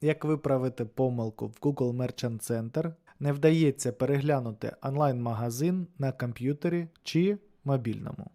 Як виправити помилку в Google Merchant Center, не вдається переглянути онлайн-магазин на комп'ютері чи мобільному.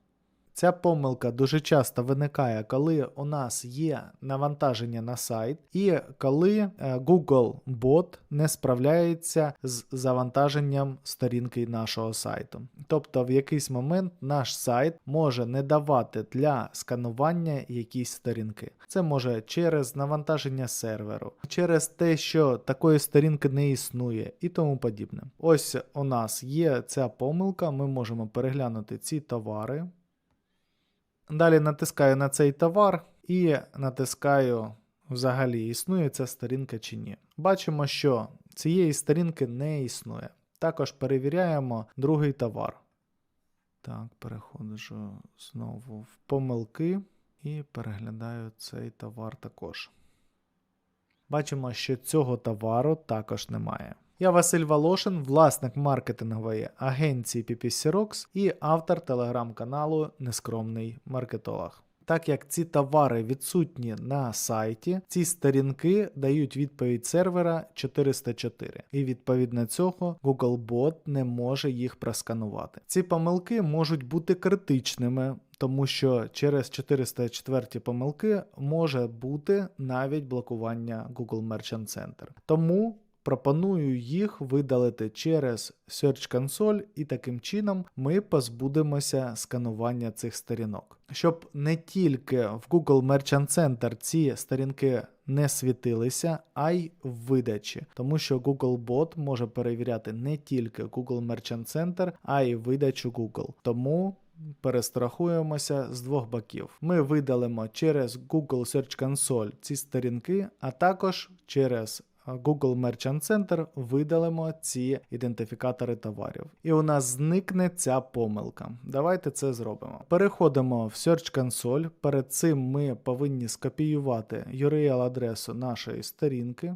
Ця помилка дуже часто виникає, коли у нас є навантаження на сайт, і коли е, Google Bot не справляється з завантаженням сторінки нашого сайту. Тобто, в якийсь момент наш сайт може не давати для сканування якісь сторінки. Це може через навантаження серверу, через те, що такої сторінки не існує, і тому подібне. Ось у нас є ця помилка, ми можемо переглянути ці товари. Далі натискаю на цей товар і натискаю взагалі, існує ця сторінка чи ні. Бачимо, що цієї сторінки не існує. Також перевіряємо другий товар. Так, переходжу знову в помилки і переглядаю цей товар також. Бачимо, що цього товару також немає. Я Василь Волошин, власник маркетингової агенції PPC Rocks і автор телеграм-каналу Нескромний маркетолог. Так як ці товари відсутні на сайті, ці сторінки дають відповідь сервера 404, і відповідно цього Googlebot не може їх просканувати. Ці помилки можуть бути критичними. Тому що через 404 помилки може бути навіть блокування Google Merchant Center. Тому Пропоную їх видалити через Search Console, і таким чином ми позбудемося сканування цих сторінок. Щоб не тільки в Google Merchant Center ці сторінки не світилися, а й в видачі, тому що Googlebot може перевіряти не тільки Google Merchant Center, а й видачу Google. Тому перестрахуємося з двох боків. Ми видалимо через Google Search Console ці сторінки, а також через Google Merchant Center видалимо ці ідентифікатори товарів. І у нас зникне ця помилка. Давайте це зробимо. Переходимо в Search Console. Перед цим ми повинні скопіювати URL-адресу нашої сторінки.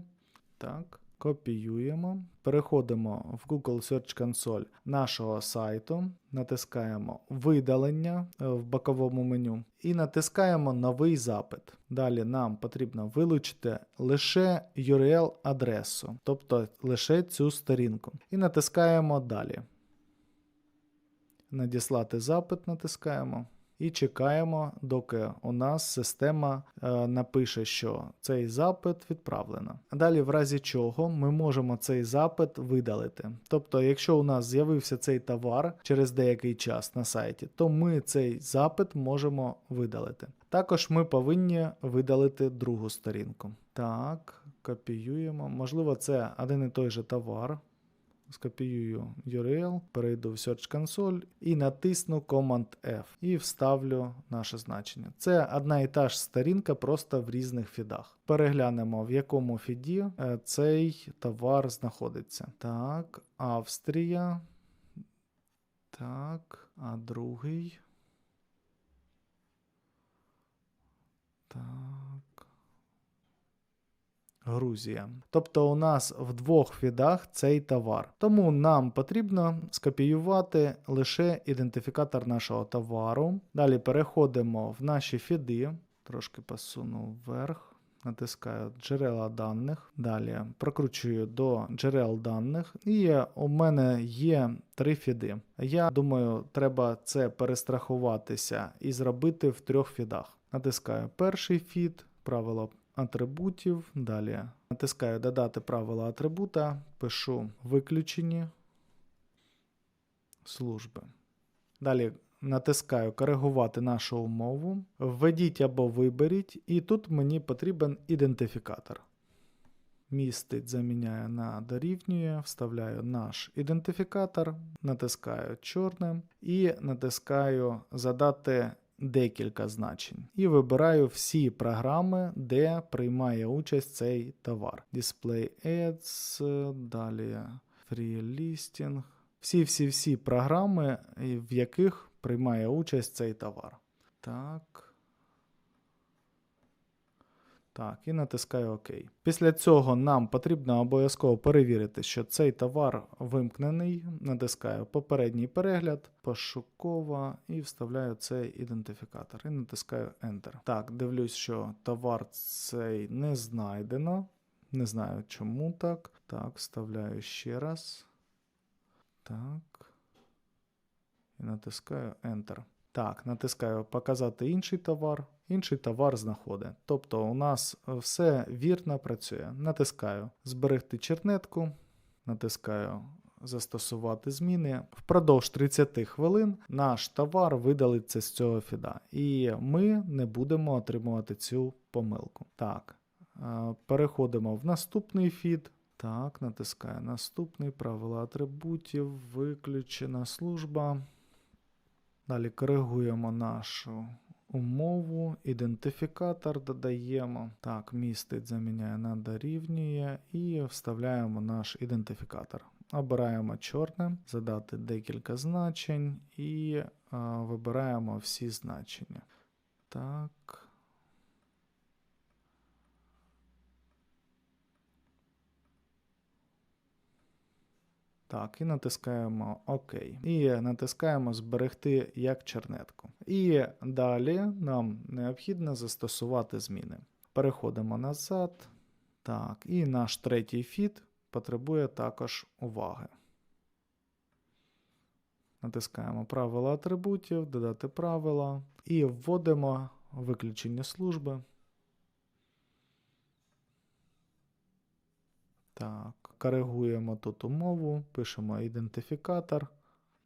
Так. Копіюємо, переходимо в Google Search Console нашого сайту, натискаємо видалення в боковому меню і натискаємо новий запит. Далі нам потрібно вилучити лише URL-адресу, тобто лише цю сторінку. І натискаємо далі. Надіслати запит натискаємо. І чекаємо, доки у нас система е, напише, що цей запит відправлено. Далі, в разі чого, ми можемо цей запит видалити. Тобто, якщо у нас з'явився цей товар через деякий час на сайті, то ми цей запит можемо видалити. Також ми повинні видалити другу сторінку. Так, копіюємо. Можливо, це один і той же товар скопіюю URL, перейду в Search Console і натисну Command F і вставлю наше значення. Це одна і та ж сторінка, просто в різних фідах. Переглянемо, в якому фіді е, цей товар знаходиться. Так, Австрія. Так, а другий. Грузія. Тобто у нас в двох фідах цей товар. Тому нам потрібно скопіювати лише ідентифікатор нашого товару. Далі переходимо в наші фіди, трошки посуну вверх. Натискаю джерела даних. Далі прокручую до джерел даних, і у мене є три фіди. Я думаю, треба це перестрахуватися і зробити в трьох фідах. Натискаю перший фід, правило атрибутів. Далі натискаю Додати правила атрибута, пишу виключені служби. Далі натискаю Коригувати нашу умову. Введіть або виберіть, і тут мені потрібен ідентифікатор. Містить заміняю на дорівнює, вставляю наш ідентифікатор, натискаю чорне і натискаю Задати декілька значень. І вибираю всі програми, де приймає участь цей товар. Display Ads, далі Free Listing. Всі-всі-всі програми, в яких приймає участь цей товар. Так. Так, і натискаю ОК. Після цього нам потрібно обов'язково перевірити, що цей товар вимкнений. Натискаю попередній перегляд, пошукова і вставляю цей ідентифікатор. І натискаю Enter. Так, дивлюсь, що товар цей не знайдено. Не знаю, чому так. Так, вставляю ще раз. Так. І натискаю Enter. Так, натискаю показати інший товар. Інший товар знаходить. Тобто у нас все вірно працює. Натискаю зберегти чернетку, натискаю застосувати зміни. Впродовж 30 хвилин наш товар видалиться з цього фіда, і ми не будемо отримувати цю помилку. Так, е, переходимо в наступний фід. Так, натискаю наступний правила атрибутів, виключена служба. Далі коригуємо нашу умову, ідентифікатор додаємо. Так, містить заміняє на дорівнює і вставляємо наш ідентифікатор. Обираємо чорне, задати декілька значень і а, вибираємо всі значення. Так. Так, і натискаємо ОК. І натискаємо Зберегти як чернетку. І далі нам необхідно застосувати зміни. Переходимо назад. Так, і наш третій фід потребує також уваги. Натискаємо правила атрибутів, додати правила і вводимо виключення служби. Так, коригуємо тут умову, пишемо ідентифікатор,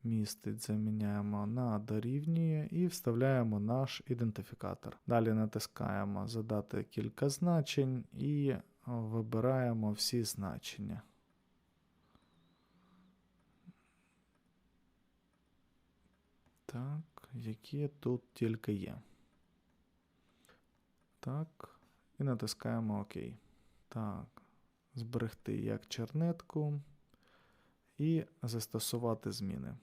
містить заміняємо на дорівнює і вставляємо наш ідентифікатор. Далі натискаємо задати кілька значень і вибираємо всі значення. Так, які тут тільки є. Так, і натискаємо ОК. Так зберегти як чернетку і застосувати зміни.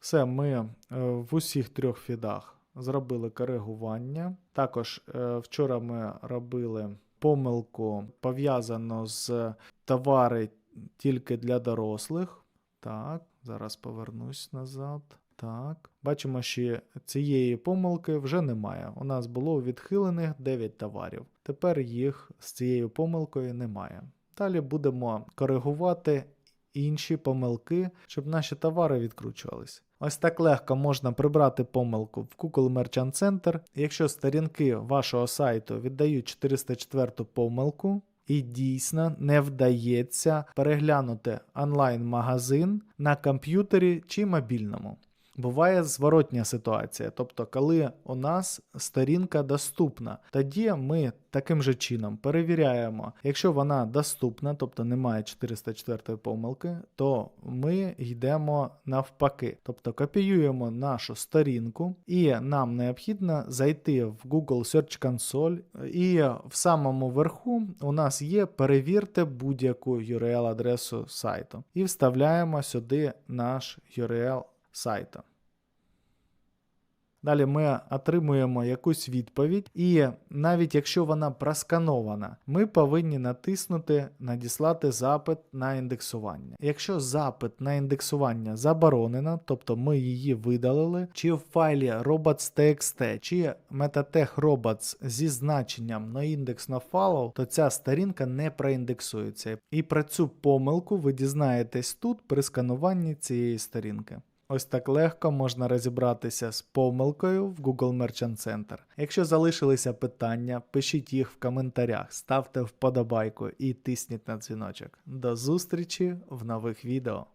Все, ми е, в усіх трьох фідах зробили коригування. Також е, вчора ми робили помилку пов'язану з товари тільки для дорослих. Так, зараз повернусь назад. Так, бачимо, що цієї помилки вже немає. У нас було відхилених 9 товарів. Тепер їх з цією помилкою немає. Далі будемо коригувати інші помилки, щоб наші товари відкручувались. Ось так легко можна прибрати помилку в Google Merchant Center. Якщо сторінки вашого сайту віддають 404 помилку, і дійсно не вдається переглянути онлайн-магазин на комп'ютері чи мобільному. Буває зворотня ситуація, тобто, коли у нас сторінка доступна, тоді ми таким же чином перевіряємо, якщо вона доступна, тобто немає 404 помилки, то ми йдемо навпаки, тобто копіюємо нашу сторінку, і нам необхідно зайти в Google Search Console, і в самому верху у нас є перевірте будь-яку URL-адресу сайту. І вставляємо сюди наш URL сайта. Далі ми отримуємо якусь відповідь, і навіть якщо вона просканована, ми повинні натиснути Надіслати запит на індексування. Якщо запит на індексування заборонено, тобто ми її видалили, чи в файлі robots.txt, чи metatech robots зі значенням на noindex.nofollow, то ця сторінка не проіндексується. І про цю помилку ви дізнаєтесь тут при скануванні цієї сторінки. Ось так легко можна розібратися з помилкою в Google Merchant Center. Якщо залишилися питання, пишіть їх в коментарях, ставте вподобайку і тисніть на дзвіночок. До зустрічі в нових відео.